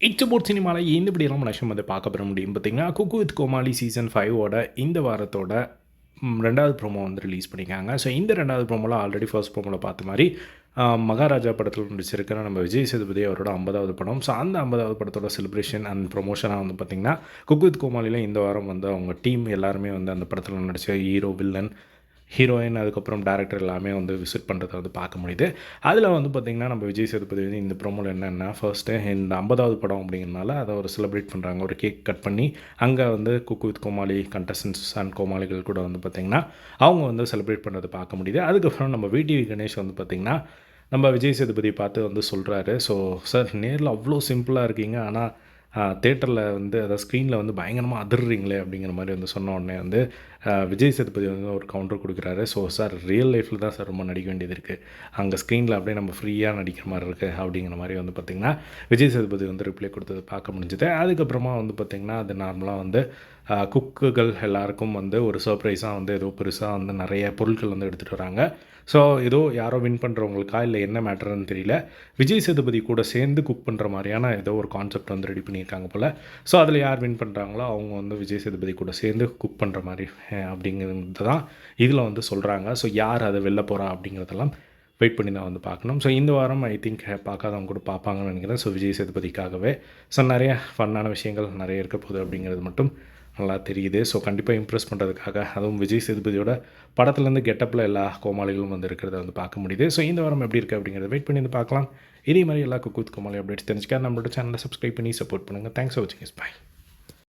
இச்சபோர்ட் சினிமாவில் இந்த இப்படியெல்லாம் மனுஷன் வந்து பார்க்க பெற முடியும் பார்த்தீங்கன்னா குக்கு வித் கோமாளி சீசன் ஃபைவோட இந்த வாரத்தோட ரெண்டாவது ப்ரோமோ வந்து ரிலீஸ் பண்ணியிருக்காங்க. ஸோ இந்த ரெண்டாவது ப்ரோமோவில் ஆல்ரெடி ஃபர்ஸ்ட் ப்ரோமோவில் பார்த்த மாதிரி மகாராஜா படத்தில் நடிச்சிருக்கிற நம்ம விஜய் சேதுபதி அவரோட ஐம்பதாவது படம். ஸோ அந்த ஐம்பதாவது படத்தோட செலிப்ரேஷன் அண்ட் ப்ரொமோஷனாக வந்து பார்த்திங்கன்னா குக்கு வித் கோமாளியில் இந்த வாரம் வந்து அவங்க டீம் எல்லாருமே வந்து அந்த படத்தில் நடித்த ஹீரோ வில்லன் ஹீரோயின் அதுக்கப்புறம் டேரக்டர் எல்லாமே வந்து விசிட் பண்ணுறதை வந்து பார்க்க முடியுது. அதில் வந்து பார்த்திங்கன்னா நம்ம விஜய் சேதுபதி வந்து இந்த ப்ரோமோவில் என்னென்னா ஃபர்ஸ்ட்டு இந்த ஐம்பதாவது படம் அப்படிங்கிறனால அதை ஒரு செலிப்ரேட் பண்ணுறாங்க ஒரு கேக் கட் பண்ணி அங்கே வந்து cook with Komali contestants and கோமாளிகள் கூட வந்து பார்த்திங்கன்னா அவங்க வந்து செலிப்ரேட் பண்ணுறதை பார்க்க முடியுது. அதுக்கப்புறம் நம்ம விடிவி கணேஷ் வந்து பார்த்திங்கன்னா நம்ம விஜய் சேதுபதி பார்த்து வந்து சொல்கிறாரு ஸோ சார் நேரில் அவ்வளோ சிம்பிளாக இருக்கீங்க. ஆனால் தேட்டரில் வந்து அதாவது ஸ்க்ரீனில் வந்து பயங்கரமாக அதிர்றீங்களே அப்படிங்கிற மாதிரி வந்து சொன்ன உடனே வந்து விஜய் சேதுபதி வந்து ஒரு கவுண்டர் கொடுக்குறாரு. ஸோ சார் ரியல் லைஃப்பில் தான் சார் ரொம்ப நடிக்க வேண்டியது இருக்குது அங்கே ஸ்க்ரீனில் அப்படியே நம்ம ஃப்ரீயாக நடிக்கிற மாதிரி இருக்குது அப்படிங்கிற மாதிரி வந்து பார்த்திங்கன்னா விஜய் சேதுபதி வந்து ரிப்ளை கொடுத்தது பார்க்க முடிஞ்சுது. அதுக்கப்புறமா வந்து பார்த்திங்கன்னா அது நார்மலாக வந்து குக்குகள் எல்லாருக்கும் வந்து ஒரு சர்ப்ரைஸாக வந்து ஏதோ பெருசாக வந்து நிறைய பொருட்கள் வந்து எடுத்துகிட்டு வராங்க. ஸோ ஏதோ யாரோ வின் பண்ணுறவங்களுக்கா இல்லை என்ன மேட்டர்னு தெரியல. விஜய் சேதுபதி கூட சேர்ந்து குக் பண்ணுற மாதிரியான ஏதோ ஒரு கான்செப்ட் வந்து ரெடி பண்ணியிருக்காங்க போல். ஸோ அதில் யார் வின் பண்ணுறாங்களோ அவங்க வந்து விஜய் சேதுபதி கூட சேர்ந்து குக் பண்ணுற மாதிரி அப்படிங்கிறது தான் இதில் வந்து சொல்கிறாங்க ஸோ யார் அதை வெளில போகிறா அப்படிங்கிறதெல்லாம் வெயிட் பண்ணி தான் வந்து பார்க்கணும். ஸோ இந்த வாரம் ஐ திங்க் பார்க்காதவங்க கூட பார்ப்பாங்கன்னு நினைக்கிறேன். ஸோ விஜய் சேதுபதிக்காகவே. ஸோ நிறைய ஃபன்னான விஷயங்கள் நிறைய இருக்க போகுது அப்படிங்கிறது மட்டும் நல்லா தெரியுது. ஸோ கண்டிப்பாக இம்ப்ரெஸ் பண்ணுறதுக்காக அதுவும் விஜய் சேதுபதியோட படத்துலேருந்து கெட்டப்பில் எல்லா கோமாளிகளும் வந்து இருக்கிறத வந்து பார்க்க முடியுது. ஸோ இந்த வாரம் எப்படி இருக்குது அப்படிங்கிறத வெயிட் பண்ணி வந்து பார்க்கலாம். இதே மாதிரி எல்லா குக்கூத் கோமாளி அப்டேட்ஸ் தெரிஞ்சுக்க நம்மளோட சேனலை சப்ஸ்கிரைப் பண்ணி சப்போர்ட் பண்ணுங்கள் தேங்க்ஸ் ஃபார் வாட்சிங் இஸ் பை